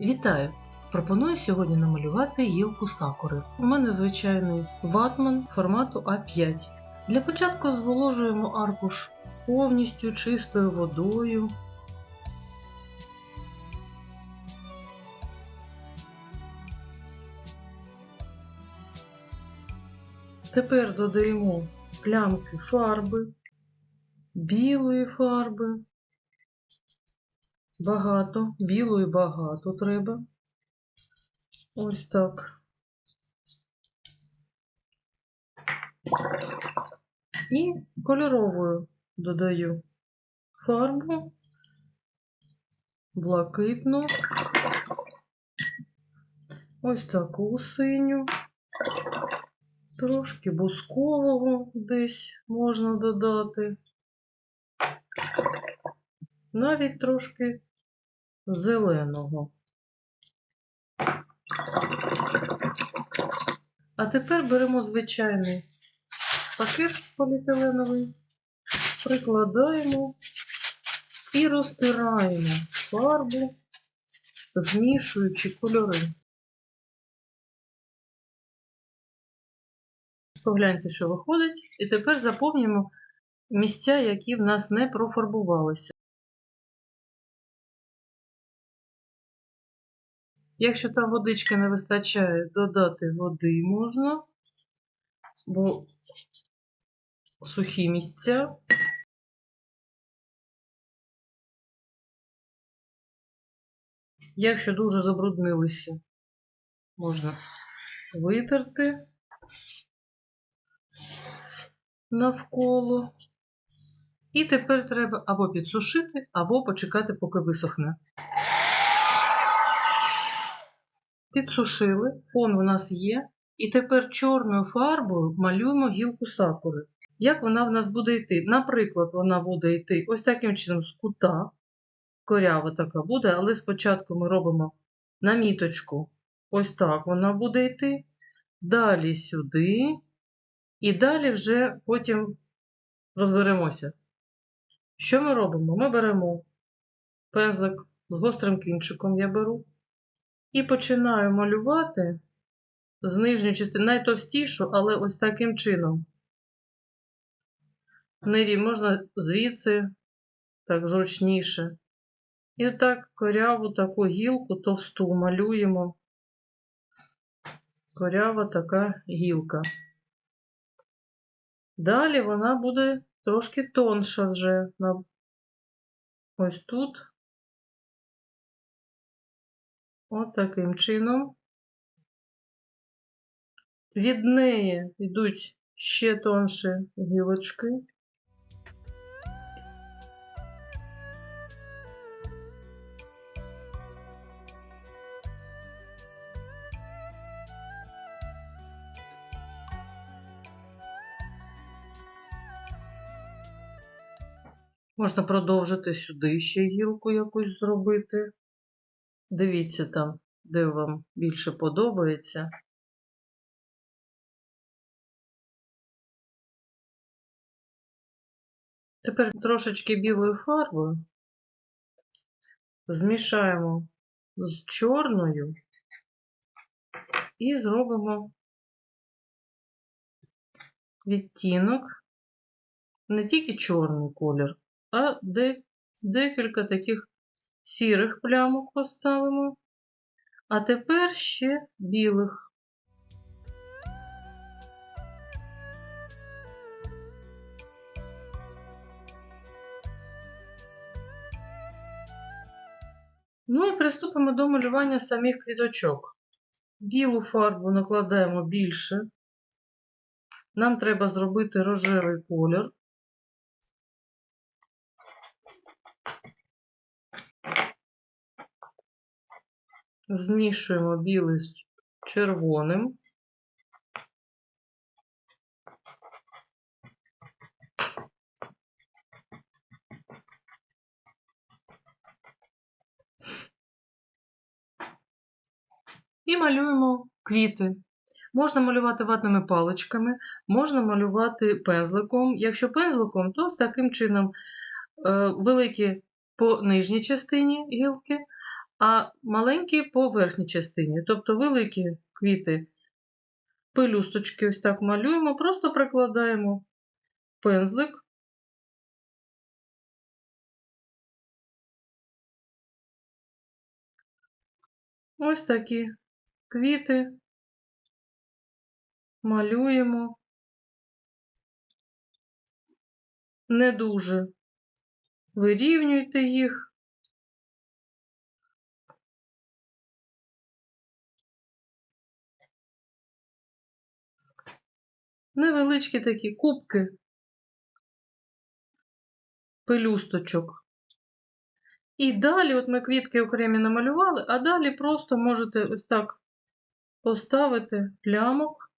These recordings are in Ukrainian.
Вітаю! Пропоную сьогодні намалювати гілку сакури. У мене звичайний ватман формату А5. Для початку зволожуємо аркуш повністю чистою водою. Тепер додаємо плямки фарби, білої фарби. Багато, білої багато треба. Ось так. І кольоровою додаю фарбу, блакитну, ось таку синю, трошки бускового десь можна додати, навіть трошки зеленого. А тепер беремо звичайний пакет поліетиленовий, прикладаємо і розтираємо фарбу, змішуючи кольори. Погляньте, що виходить, і тепер заповнюємо місця, які в нас не профарбувалися. Якщо там водички не вистачає, додати води можна, бо сухі місця. Якщо дуже забруднилися, можна витерти навколо. І тепер треба або підсушити, або почекати, поки висохне. Підсушили, фон у нас є. І тепер чорною фарбою малюємо гілку сакури. Як вона в нас буде йти? Наприклад, вона буде йти ось таким чином з кута. Корява така буде, але спочатку ми робимо наміточку. Ось так вона буде йти. Далі сюди. І далі вже потім розберемося. Що ми робимо? Ми беремо пензлик з гострим кінчиком, я беру. І починаю малювати з нижньої частини, найтовстішу, але ось таким чином. Нирі можна звідси, так зручніше. І отак коряву таку гілку товсту малюємо. Корява така гілка. Далі вона буде трошки тонша вже. Ось тут. От таким чином. Від неї йдуть ще тонші гілочки. Можна продовжити сюди ще гілку якусь зробити. Дивіться там, де вам більше подобається. Тепер трошечки білою фарбою змішаємо з чорною і зробимо відтінок, не тільки чорний колір, а декілька таких сірих плямок поставимо, а тепер ще білих. Ну і приступимо до малювання самих квіточок. Білу фарбу накладаємо більше. Нам треба зробити рожевий колір. Змішуємо білий з червоним. І малюємо квіти. Можна малювати ватними паличками, можна малювати пензликом. Якщо пензликом, то з таким чином е, великі по нижній частині гілки, а маленькі по верхній частині. Тобто великі квіти, пелюсточки ось так малюємо, просто прикладаємо пензлик. Ось такі квіти малюємо. Не дуже вирівнюйте їх. Невеличкі такі кубки пелюсточок. І далі, от ми квітки окремі намалювали, а далі просто можете ось так поставити плямок.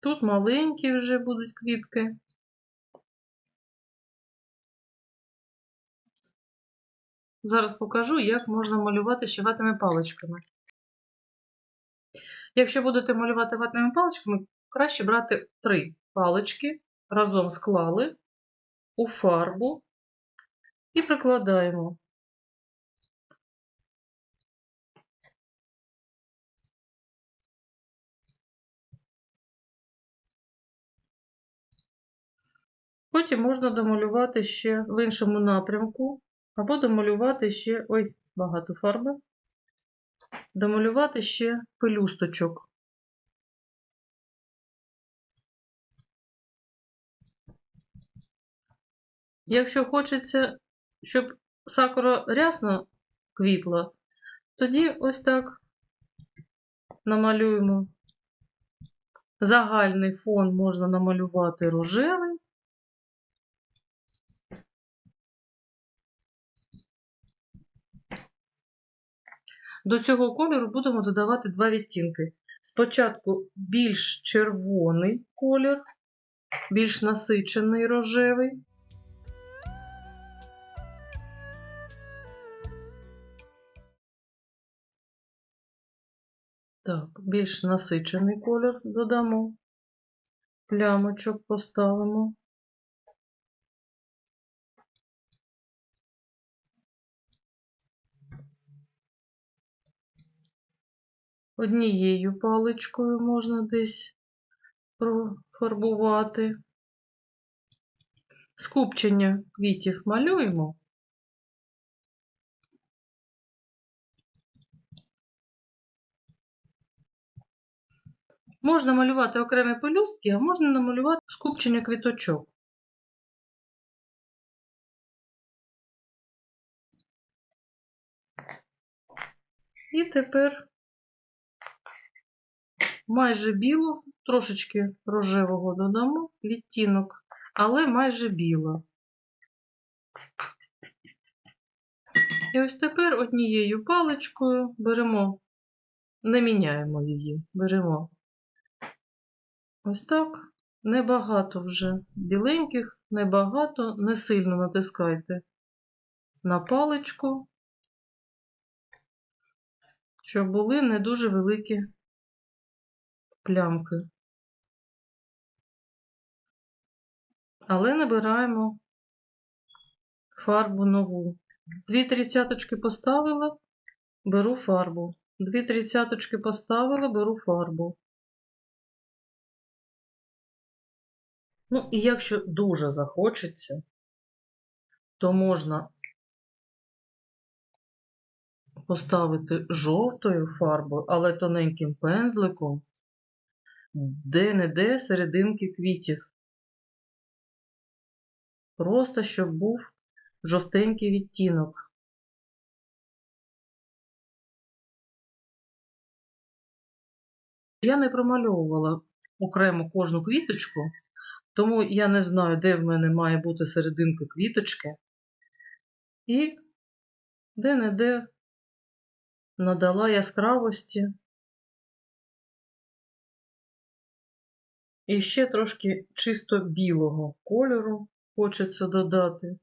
Тут маленькі вже будуть квітки. Зараз покажу, як можна малювати ще ватними паличками. Якщо будете малювати ватними паличками, краще брати три палички, разом склали у фарбу і прикладаємо. Потім можна домалювати ще в іншому напрямку, або домалювати ще, ой, багато фарби, домалювати ще пелюсточок. Якщо хочеться, щоб сакура рясно квітла, тоді ось так намалюємо. Загальний фон можна намалювати рожевий. До цього кольору будемо додавати два відтінки. Спочатку більш червоний колір, більш насичений рожевий. Так, більш насичений колір додамо, плямочок поставимо. Однією паличкою можна десь профарбувати. Скупчення квітів малюємо. Можна малювати окремі пелюстки, а можна намалювати скупчення квіточок. І тепер майже білу, трошечки рожевого додамо, відтінок, але майже біла. І ось тепер однією паличкою беремо, не міняємо її, беремо ось так, небагато вже біленьких, небагато, не сильно натискайте на паличку, щоб були не дуже великі плямки. Але набираємо фарбу нову. Дві тридцяточки поставила, беру фарбу. Дві тридцяточки поставила, беру фарбу. Ну, і якщо дуже захочеться, то можна поставити жовтою фарбою, але тоненьким пензликом, де-не-де серединки квітів. Просто щоб був жовтенький відтінок. Я не промальовувала окремо кожну квіточку, тому я не знаю, де в мене має бути серединка квіточки. І де-не-де надала яскравості. І ще трошки чисто білого кольору хочеться додати.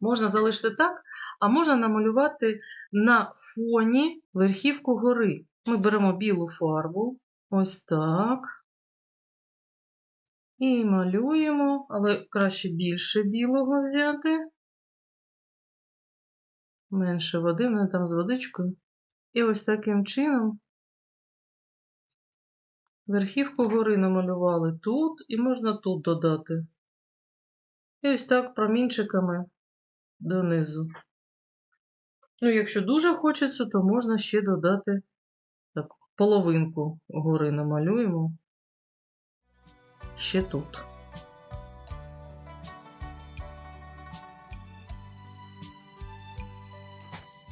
Можна залишити так, а можна намалювати на фоні верхівку гори. Ми беремо білу фарбу, ось так. І малюємо, але краще більше білого взяти. Менше води, мене там з водичкою. І ось таким чином верхівку гори намалювали тут, і можна тут додати. І ось так промінчиками донизу. Ну, якщо дуже хочеться, то можна ще додати так, половинку гори намалюємо ще тут.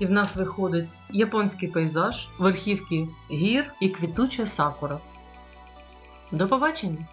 І в нас виходить японський пейзаж, верхівки гір і квітуча сакура. До побачення!